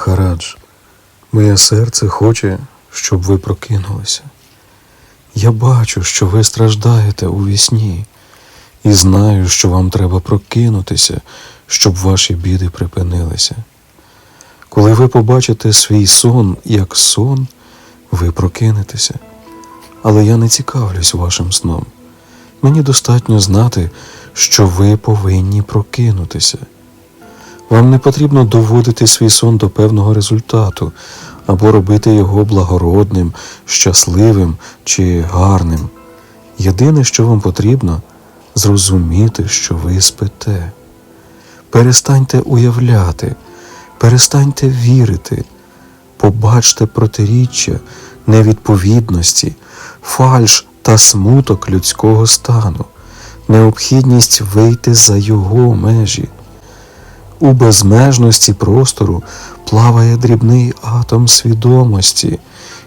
Махарадж, моє серце хоче, щоб ви прокинулися. Я бачу, що ви страждаєте у вісні, і знаю, що вам треба прокинутися, щоб ваші біди припинилися. Коли ви побачите свій сон як сон, ви прокинетеся. Але я не цікавлюсь вашим сном. Мені достатньо знати, що ви повинні прокинутися. Вам не потрібно доводити свій сон до певного результату або робити його благородним, щасливим чи гарним. Єдине, що вам потрібно, зрозуміти, що ви спите. Перестаньте уявляти, перестаньте вірити, побачте протиріччя, невідповідності, фальш та смуток людського стану, необхідність вийти за його межі. У безмежності простору плаває дрібний атом свідомості,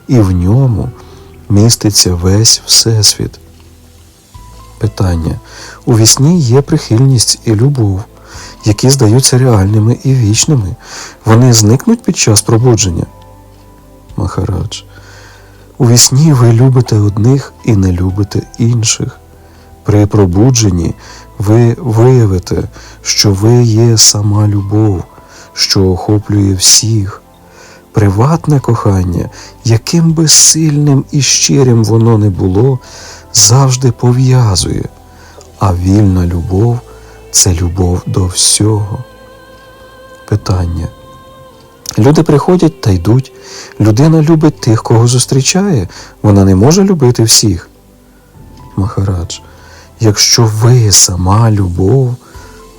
і в ньому міститься весь Всесвіт. Питання. У вісні є прихильність і любов, які здаються реальними і вічними. Вони зникнуть під час пробудження. Махарадж. У вісні ви любите одних і не любите інших. При пробудженні ви виявите, що ви є сама любов, що охоплює всіх. Приватне кохання, яким би сильним і щирим воно не було, завжди пов'язує, а вільна любов це любов до всього. Питання. Люди приходять та йдуть. Людина любить тих, кого зустрічає. Вона не може любити всіх. Махарадж, якщо ви сама любов,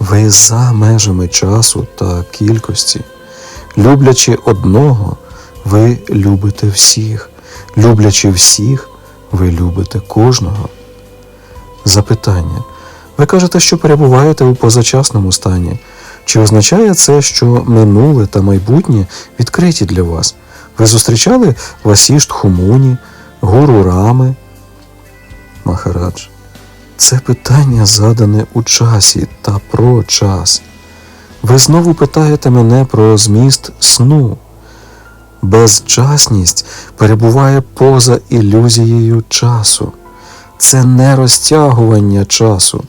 ви за межами часу та кількості. Люблячи одного, ви любите всіх. Люблячи всіх, ви любите кожного. Запитання. Ви кажете, що перебуваєте у позачасному стані. Чи означає це, що минуле та майбутнє відкриті для вас? Ви зустрічали Васішт Хумуні, Гуру Рами? Махарадж. Це питання задане у часі та про час. Ви знову питаєте мене про зміст сну. Безчасність перебуває поза ілюзією часу. Це не розтягування часу.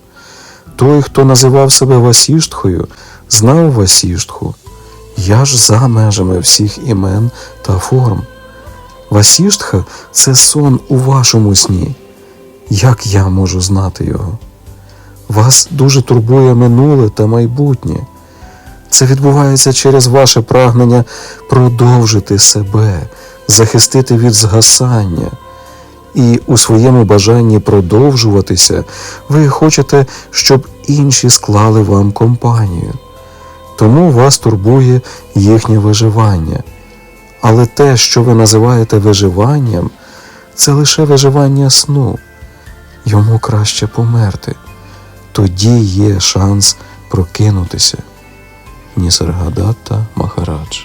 Той, хто називав себе Васіштхою, знав Васіштху. Я ж за межами всіх імен та форм. Васіштха це сон у вашому сні. Як я можу знати його? Вас дуже турбує минуле та майбутнє. Це відбувається через ваше прагнення продовжити себе, захистити від згасання. І у своєму бажанні продовжуватися ви хочете, щоб інші склали вам компанію. Тому вас турбує їхнє виживання. Але те, що ви називаєте виживанням, це лише виживання сну. Йому краще померти. Тоді є шанс прокинутися. Нісаргадатта Махарадж.